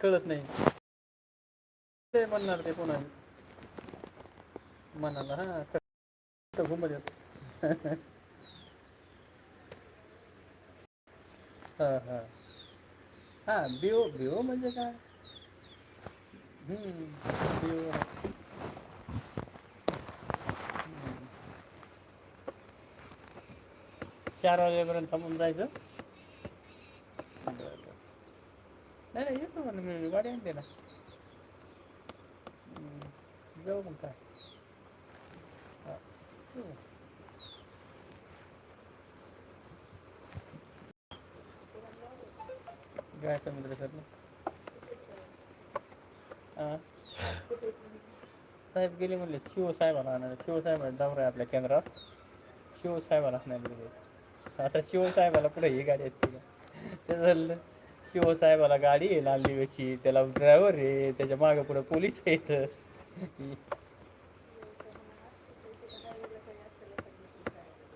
कळत नाही. ते म्हणणार ते पुन्हा म्हणाला हा घुमत येत. हा हा. हा बिओ बिओ म्हणजे काय? हम्म बिओ चार वाजेपर्यंत थांबून जायचं. बरं, येतो म्हणून मी गाडी आणते ना जाऊ मग काय हा, येऊ. काय समुद्र सर साहेब गेले म्हणले शिवसाहेबाला आणा शिवसाहेबाला डावरा आहे आपल्या केंद्रात. शिवसाहेबाला नाही गेले. आता शिवसाहेबाला पुढे ही गाडी असते का? ते झालं. शिवसाहेबाला गाडी आहे लाल दिव्याची त्याला ड्रायव्हर आहे त्याच्यामागे पुढे पोलीस आहेत.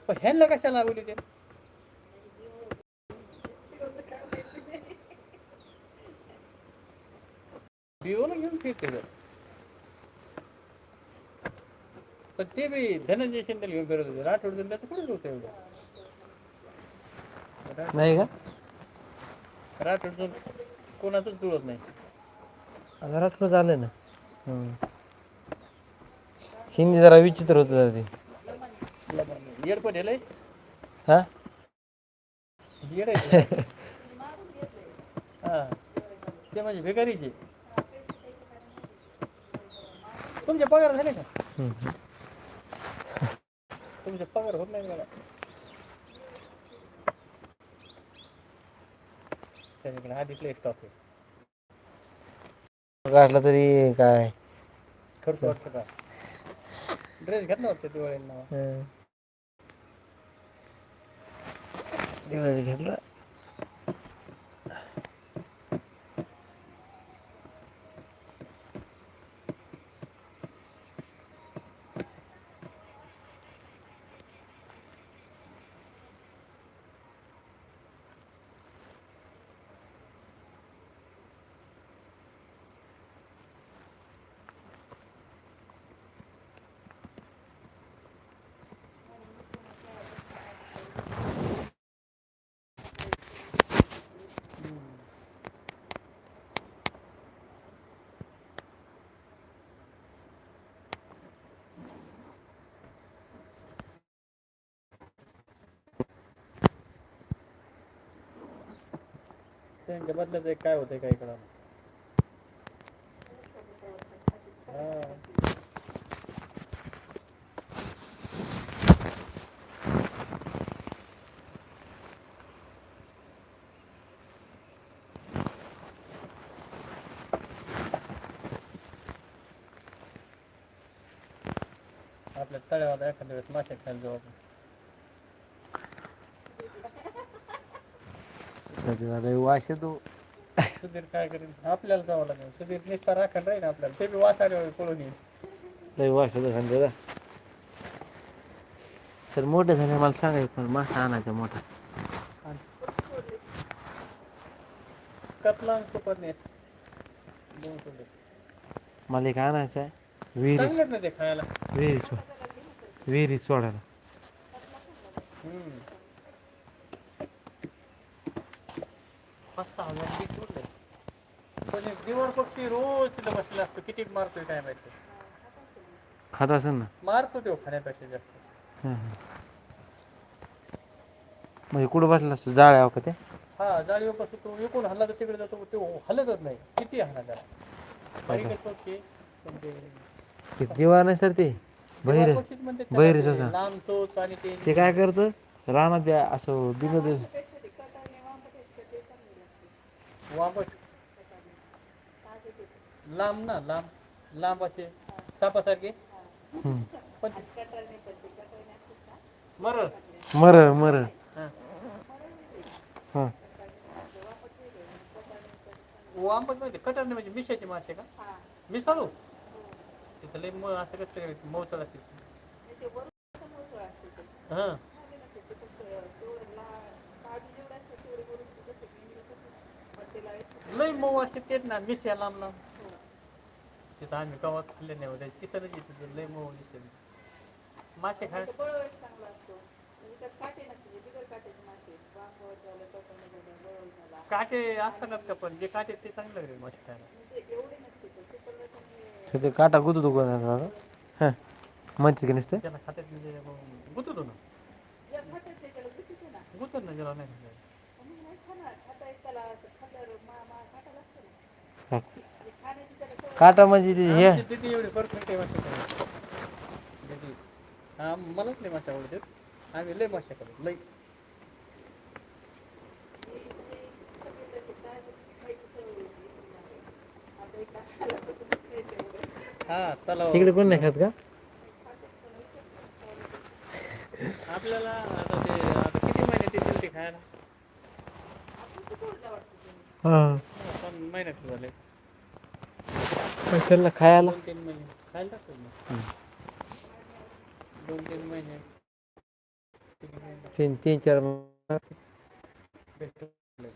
पण ह्यांना कशाला लावली ते? बिओला घेऊन फिरते पण ते बी धनंजय शिंदे घेऊन फिरत होते. राठोड त्याचं कुठे होतं एवढं? नाही का? राठोड कोणाचंच जुळत नाही. रात्र झालं ना. हम्म. शिंदे जरा विचित्र होत जरा ते येडपट हेलय हा? येड आहे. हा. ते म्हणजे भिकारीचे. तुमचे पगार झाले का? हम्म. तुमचे पगार होत नाही मला आधीच लय स्टॉक आहे. काढला तरी काय? खर्च वाटतं का? ड्रेस घेतला होता दिवाळीला. हं. दिवाळी घेतला? त्यांच्या बदल्याचं एक काय होतंय काय कळा आपल्या तळ्यावर एखाद्या वेळेस मासे खायला जाऊ आपण. कधी झालं वास येतो. सुधीर काय करेल आपल्याला जावं लागेल. सुधीर निस्ता राखण राहील आपल्याला. ते बी वासारे पळून येईल. लय वास येतो समजा तर मोठे झाले मला सांगायचं पण मासा आणायचा मोठा. कतला दोन सोडले मला एक आणायचा आहे. विहिरी ना ते खायला. विहिरी सोड विहिरी सोडायला. हम्म. पाच सहा हजार पीक उरले पण एक दिवड पक्षी रोज तिला बसलेला असतो किती मारतोय काय माहिती खात असेल ना? मारतो तो खाण्यापेक्षा जास्त हं, हं. म्हणजे कुठं बसला असतो? जाळ्यावर का ते? हा जाळी बसतो तो एकूण हल्ला तर तिकडे जातो तो हलतच नाही किती हल्ला त्याला पक्षी ते दिवा नाही सर ते. बहिर. दिवाळ पक्षीच म्हणते त्याला बहिरीच असा. लांब चोच आणि ते ते काय करतं? रानात असं बिगत वापस लांब ना लांब. लांब असे. सापासारखे. मर मर मर हां. वांबट माहिती कटरने म्हणजे मिशाचे मासे का? मिसाळू? तिथं लय मग असं कसं काय मौचड असते हां. लय मऊ असते तेच ना मिसया लांब लांब. तिथं आम्ही कवाच खाल्ले नाही होते येते ते लय मऊ दिसते. मासे खाय काटे असतात का पण जे काटे ते चांगलं लागेल मासे खायला. सध्या काटा गुतू दुकान हा. म्हणते की नसतं? त्याला खात्यात म्हणजे मग गुततो ना. गुतत ना. ज्याला नाही. काटा म्हणजे हे. तिथे एवढी परफेक्ट आहे मासे. तिथे. हा मलाच नाही मासे आवडतात. आम्ही लय मासे खातो लय. हा तलाव. तिकडे कोण नाही खात का? आपल्याला आता ते आता किती महिने ते खायला? हा. पण महिन्यात झाले त्यांना खायला? दोन तीन महिने खायला टाकतात ना दोन तीन महिने तीन महिने तीन तीन चार महिने.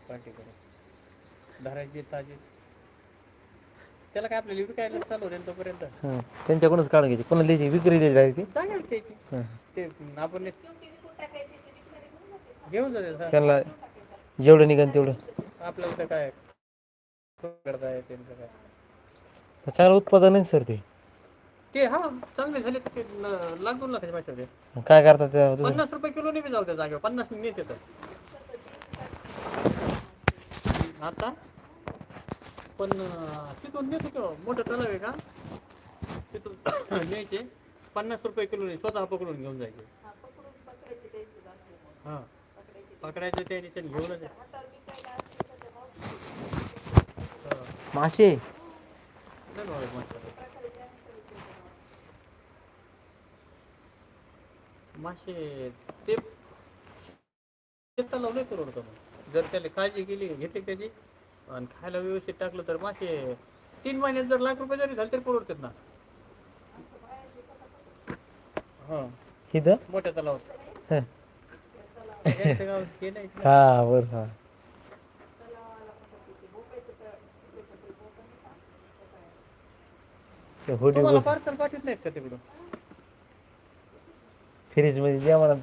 पार्टी करून धरायची ताजी त्याला काय आपल्याला विकायला चालू होते तोपर्यंत? हा. त्यांच्याकडूनच काढून घ्यायची. कोणाला द्यायची? विक्री द्यायची चांगली त्याची. हा. ते आपण घेऊन जाते त्यांना जेवढं निघन तेवढं. आपल्याला तर काय? करता येते काय? चांगलं उत्पादन आहे सर ते? ते हा चांगले झाले तर ते न- लाख दोन लाखाचे पैसे होते काय करतात त्या पन्नास रुपये किलो नाही जाऊ त्या जागेवर. पन्नास नेते तर. आता? पण अं, तिथून नेत होतो मोठं तलाव आहे का? तिथून न्यायचे. पन्नास रुपये किलो स्वतः पकडून घेऊन जायचे. हा पकडायचं त्याने त्याने घेऊनच हा. मासे मस्त. मासे ते तलाव लय परवडतं मग जर त्याला काळजी केली घेतली त्याची आणि खायला व्यवस्थित टाकलं तर मासे तीन महिन्यात जर लाख रुपये जरी झाले तरी परवडतात ना हा इथं मोठ्या तलावात हा. हे. हा बर हा होडी तुम्हाला पार्सल पाठवत नाहीत का तिकडून? फ्रीजमध्ये द्या मला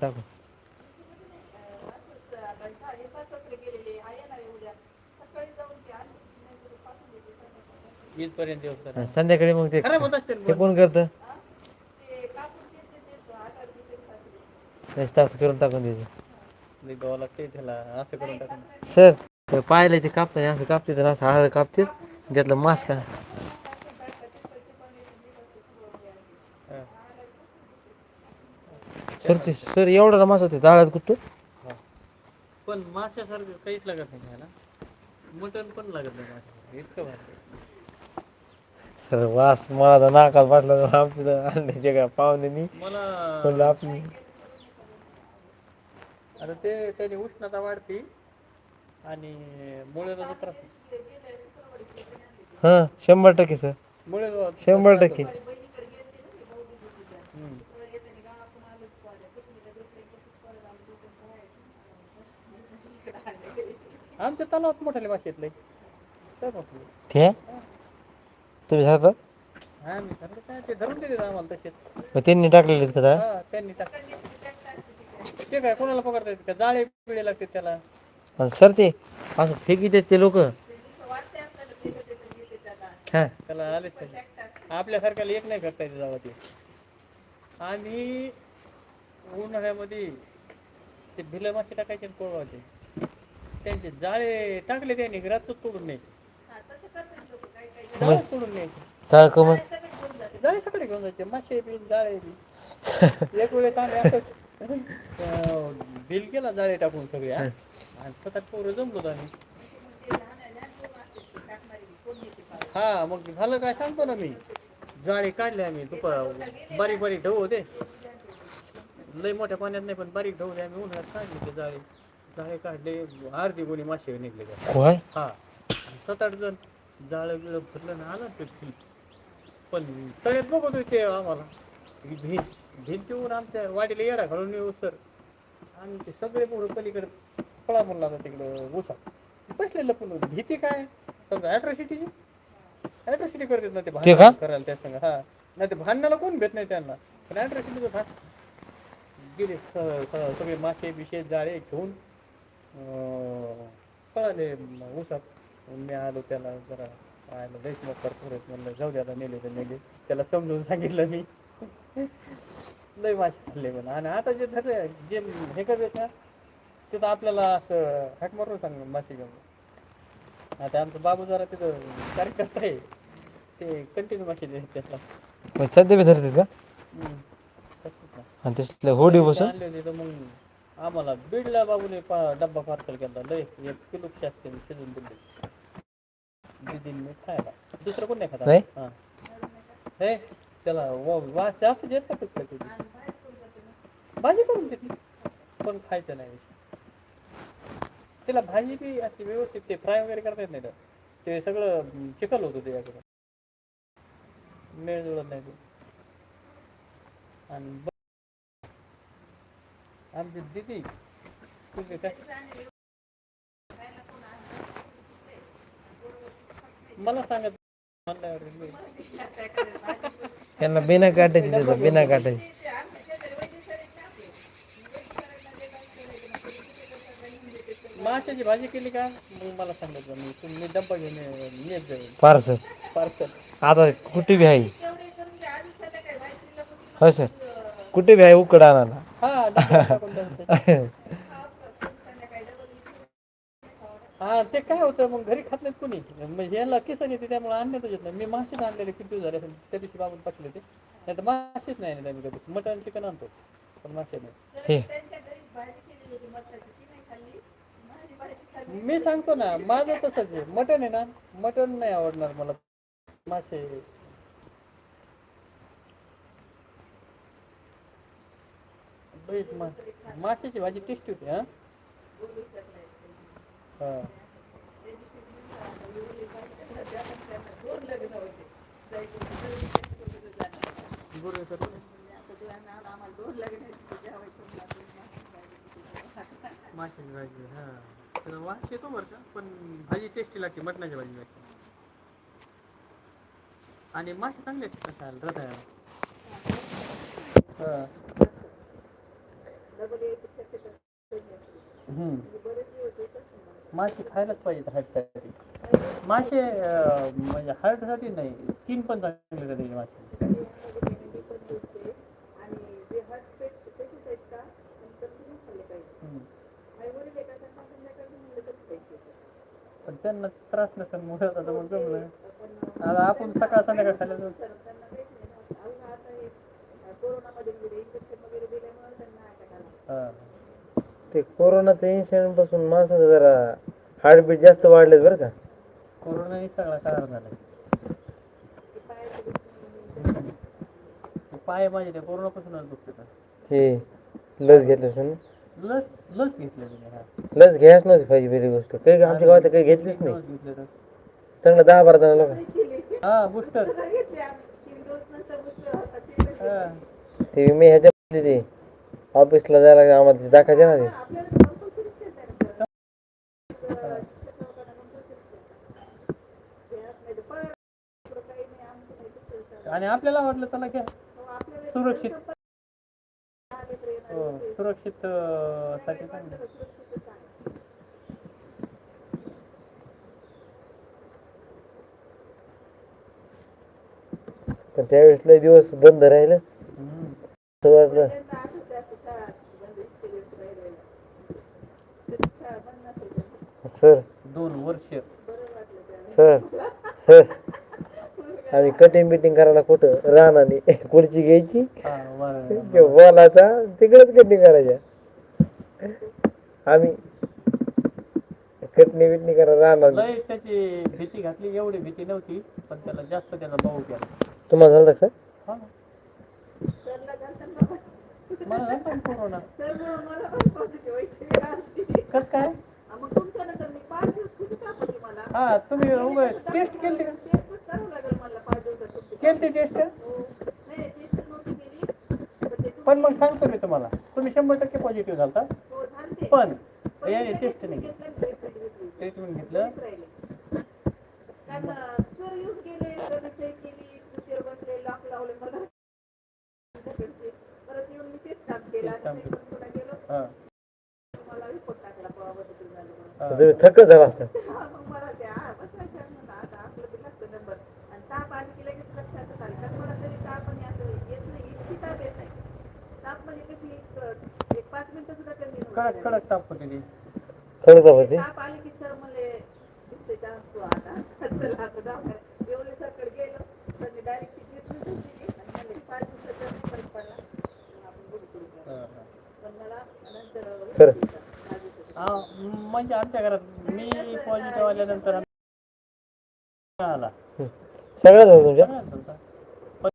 येऊ सर. हा, संध्याकाळी मग ते खराब होत असतील ते कोण करतं? तास करून टाकून द्यायचं लई द्यावं लागते त्याला. असं करून टाकून. सर ते पाहिलं ते कापतात असं कापतात आणि असं हळद कापतात त्यातलं मास्क का हा. सर ते सर एवढा ना मासा होते जाळ्यात कुठतो पण माशासारखं काहीच लागत नाही ह्याला मटण पण लागत नाही इतकं भारी. सर वास मला तर नाकात वाटलं तर अंड्याचे काय पाहुणे मला आपली आता ते त्याने उष्णता वाढते आणि मुळेला त्रास हा शंभर टक्के सर. मुळे शंभर टक्के. आमच्या तलावात मोठाले मासे येतले तर मोठे ते? तुम्ही सांगता हा मी काय ते धरून दिले आम्हाला तसेच. मग त्यांनी टाकलेले आहेत का त्या? हा त्यांनी टाक ते काय कोणाला पकडता येते का? जाळे पिळे लागते त्याला. सर ते असं फेकी देत ते लोक. हा. त्याला आलेच पाहिजे आपल्यासारख्याला एक नाही करता येते जावं ते. आणि उन्हाळ्यामध्ये ते भिलं मासे टाकायचे आणि पोळवायचे त्यांचे जाळे टाकले त्यांनी रातच तोडून न्यायचे. जाळेच तोडून न्यायचे. मग जाळे सगळे घेऊन जायचे मासे बी जाळे बी एक वेळेस आम्ही असंच अं, बिल केला जाळे टाकून सगळे हा. आणि सात आठ पोरं जमलो आम्ही. हा मग झालं काय सांगतो ना मी. जाळे काढले आम्ही दुपार बारीक बारीक ढव होते. लय मोठ्या पाण्यात नाही पण बारीक ढव आम्ही उन्हाळ्यात काढले ते जाळे. जाळे काढले अर्धी गोणी मासे निघले त्यात. काय हा. सात आठ जण जाळं बिळं भरलं ना आलं ते फिल पण तळ्यात बघत होते आम्हाला. ही भिंत भिंतीवर आमच्या वाडीला येडा घालून येऊ सर. आणि ते सगळे पोरं पलीकडे पळा म्हणला होता तिकडं उसा बसले लपून भीती काय? समजा ॲट्रॉसिटीची ॲट्रॉसिटी करतात ना ते ते का? भांडण करायला त्या संग हा. नाही ते भांडणाला कोण भेट नाही त्यांना. पण ॲट्रॉसिटीचं भांड गेले स- स- सगळे मासे बिशे जाळे घेऊन म- उसात. मी आलो त्याला जरा लईच मग करत म्हणलं जाऊ दे आता नेले तर नेले. त्याला समजून सांगितलं मी. लय मासे खाल्ले पण आणि आता जे धरले जे हे करतात ना ते तर आपल्याला असं हाक मारून सांग मासे घेऊन. आता आमचा बाबू जरा तिथं कार्यकर्ता आहे ते कंटिन्यू मासे देतात त्याला. सध्या बी धरतात का. आणि तसले होडी बसून? आणले होते तर मग आम्हाला बीडला बाबूने पा डब्बा पार्सल केला लय एक किलो असते शिजून दिले. दिदीन मी खायला. दुसरं कोण नाही खाता नाही? हा. हे त्याला वा- वास जास्त जास्त का ते? भाजी करून देते. पण खायचं नाही. तिला भाजी बी अशी व्यवस्थित ते फ्राय वगैरे करता येत नाही तर ते सगळं अं, चिखल होतं त्याच्याकडे मेळ जुळत नाही ते. आणि आमची दिदी तुझे काय मला सांगत त्यांना बिना काटायची देतात बिना काटायची माशाची भाजी केली का? मग मला सांगितलं मी तुम्ही डब्बा घेऊन जाईल पार्सल. पार्सल. आता कुठे बी आहे? हो सर. कुठे बी आहे उकड आणायला. हा डब्यात टाकून. हा ते काय होतं मग घरी खात नाहीत कोणी? मग ह्याला किसन येते त्यामुळे आणण्यातच येत नाही मी मासेच आणलेले किती दिवस झाले असेल. त्या दिवशी बाबून पाठवले ते. नाही तर मासेच नाही आणले आम्ही कधी मटण चिकन आणतो पण मासे नाही. हे. मी सांगतो ना माझं तसंच आहे. मटण आहे ना मटण नाही आवडणार मला. मासे. मा- माशाची भाजी टेस्टी होती हा हा. माशाची भाजी हा त्याला वास येतो बरं का पण भाजी टेस्टी लागते मटणाची भाजी लागते आणि मासे चांगले असतात खायला रताळ्याला हा. मासे खायलाच पाहिजेत हार्टसाठी मासे म्हणजे हार्टसाठी नाही स्किन पण चांगली राहते त्याची मासे पण त्यांना त्रास नसेल मुळे आता मग आता आपण सकाळ संध्याकाळ खायला हा. ते कोरोनाच्या इन्सिडेंटपासून माणसाचं जरा हार्टबीट जास्त वाढलेत बरं का. कोरोनाने सगळा कार झाला. पाय माझे ते कोरोनापासूनच हे लस घेतलं असेल ना? लस लस घेतली तिने हा. लस घ्यायच नव्हती पाहिजे पहिली गोष्ट. काही आमच्या गावात काही घेतलीच नाही. डोस घेतले तर. चांगलं दहा बारा जण हा बुस्टर हा. ते मी ह्याच्या ते ऑफिसला जायला आम्हाला ते दाखायचे ना ते. आणि आपल्याला वाटलं चला घ्या. सुरक्षित. हो सुरक्षित साठी चांगलं. पण त्यावेळेस लय दिवस बंद राहिलं हम्म. असं वाटलं सर दोन वर्ष. Sir sir. आम्ही कटिंग बिटिंग करायला कुठं? रानाने. खुर्ची घ्यायची हा बरं ते बोलाचा तिकडेच कटिंग करायच्या. आम्ही कटणी बिटणी करा रानाने लय त्याची भीती घातली एवढी भीती नव्हती पण त्याला जास्त त्याचा भाऊ केला. तुम्हाला झालं का सर? हा. मला कोरोना कस काय? हा तुम्ही उभे टेस्ट केली का? केली. टेस्ट पण मग सांगतो मी तुम्हाला. तुम्ही शंभर टक्के पॉझिटिव्ह झालता. पण याने टेस्ट नाही. ट्रीटमेंट घेतलं. मिनिटं. सुद्धा कमी नव्हती कडक झाली. कडक ताप होते खरं दाबायची ताप आली की सर म्हणले दिसते का? तू आता चला आता दवाखान्यात एवढे सरकड गेलो. तर मी डायरेक्ट ट्रीटमेंट दिली आणि म्हणले पाच दिवसात जर नाही फरक पडला. मग आपण बघू पुढे. काय. हां, हां. पण मला नंतर खरं. हा म्हणजे आमच्या घरात मी पॉझिटिव्ह आल्यानंतर आम्ही आला. सगळ्याच होतं तुमच्या? सगळ्यांत होता. पण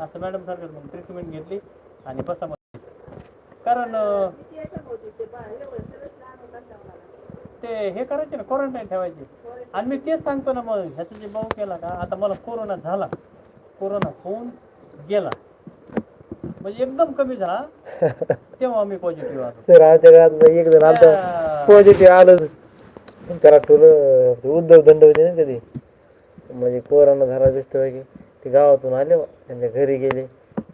असं मॅडम सारखं मग ट्रीटमेंट घेतली आणि बसा मग. कारण अं. ते हे करायचे ना क्वारंटाईन ठेवायचे. आणि मी तेच सांगतो ना मग ह्याचा जे भाऊ केला का आता मला कोरोना झाला. कोरोना होऊन गेला. म्हणजे एकदम कमी झाला. तेव्हा मी पॉझिटिव्ह आलो. सर आमच्या घरात एक जण आलता. पॉझिटिव्ह आलं त्याला ठेवलं उद्धव दंड होते ना कधी. म्हणजे कोरोना झाला दिसतो की ते गावातून आले. त्यांच्या घरी गेले.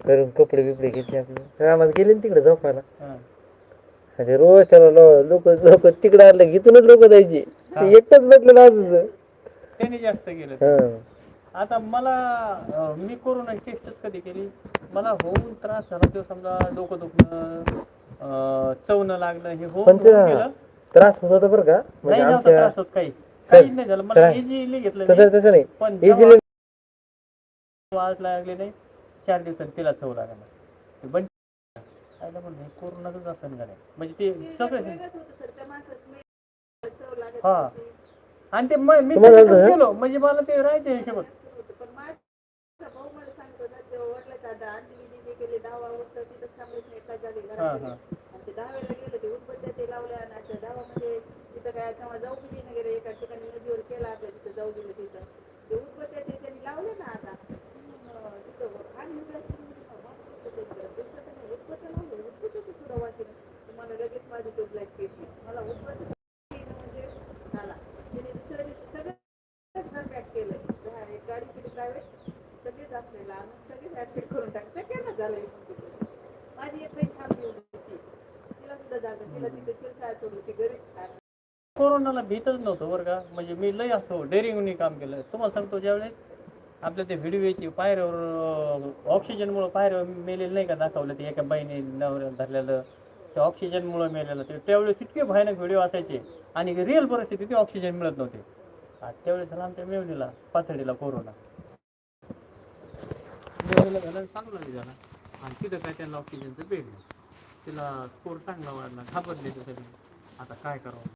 घरून कपडे बिपडे घेतले आपले. रानात गेले ना तिकडे झोपायला. हां. म्हणजे रोज त्याला लोक लोक तिकडे आले इथूनच लोक जायचे. एकटंच भेटलेलं असं त्यांनी जास्त हा. आता मला अं, मी कोरोना टेस्टच कधी केली? मला होऊन त्रास झाला. तो समजा डोकं दुखणं अं, चवणं लागणं हे होऊन पण ते होऊन गेलं. त्रास होत होता बरं का? म्हणजे नाही नव्हता आमच्या त्रास होत काही. काहीच नाही झालं. मला सर- इझिली घेतलं तसं मी. तसं नाही. पण इझिली वाज लागले नाही चार दिवसात तिला चव लागला ते बंद आयला म्हणलं हे कोरोनाच असं नाही? म्हणजे ते सगळं हा. आणि ते म- मी तुम्हाला त्याच्यातच झालं? गेलो. म्हणजे मला ते राहायचं हिशोबात सुरू होतं. पण माझा भाऊ मला सांगत होता तेव्हा आणि मी जे गेले दहा वर्ष तिथं थांबलेच नाही एका जागी घरात हा. आणि ते दहा वेळेला गेलं ते उदबत्त्या ते लावल्या आणि आता दहा म्हणजे तिथं काय तेव्हा जाऊ गेले एका ठिकाणी नदीवर केला आपल्या तिथं जाऊ गेले तिथं. ते उदबत्त्या ते त्यांनी लावले ना आता. मग तिथं. दिवसाचं नाही, उदबत्त्या लावले, उदबत्त्याचं सुद्धा वाटेना. तुम्हाला लगेच माझी तो ब्लॅक पेटली मला उदबत्त्या म्हणजे झाला. तिने दुसऱ्या दिवशी सगळं घर केलं. एक गाडी केली प्रायव्हेट सगळेच आपल्याला आणून सगळेच करून माझी एक बहीण थांबली होती. तिला सुद्धा जागा तिला तिथे शिरसाळ सोडली ती कोरोनाला भीतच नव्हतं बरं का. म्हणजे मी लय असो डेअरिंगने काम केलं. तुम्हाला सांगतो ज्यावेळेस आपल्या ते व्हिडिओ यायची पायऱ्यावर ऑक्सिजनमुळं पायऱ्यावर मेलेलं नाही का दाखवलं ते एका बाईने नवऱ्या धरलेलं? ते ऑक्सिजनमुळं मेलेलं. ते त्यावेळेस इतके भयानक व्हिडिओ असायचे आणि रिअल परिस्थिती ते ऑक्सिजन मिळत नव्हते. त्यावेळेस झाला आमच्या मेवणीला पाथडीला कोरोना. झाला आणि चांगला बी झाला आणि तिथं काय त्यांना ऑक्सिजनचं बेड तिला स्कोर चांगला वाढला घाबरले ते सगळे आता काय करावं?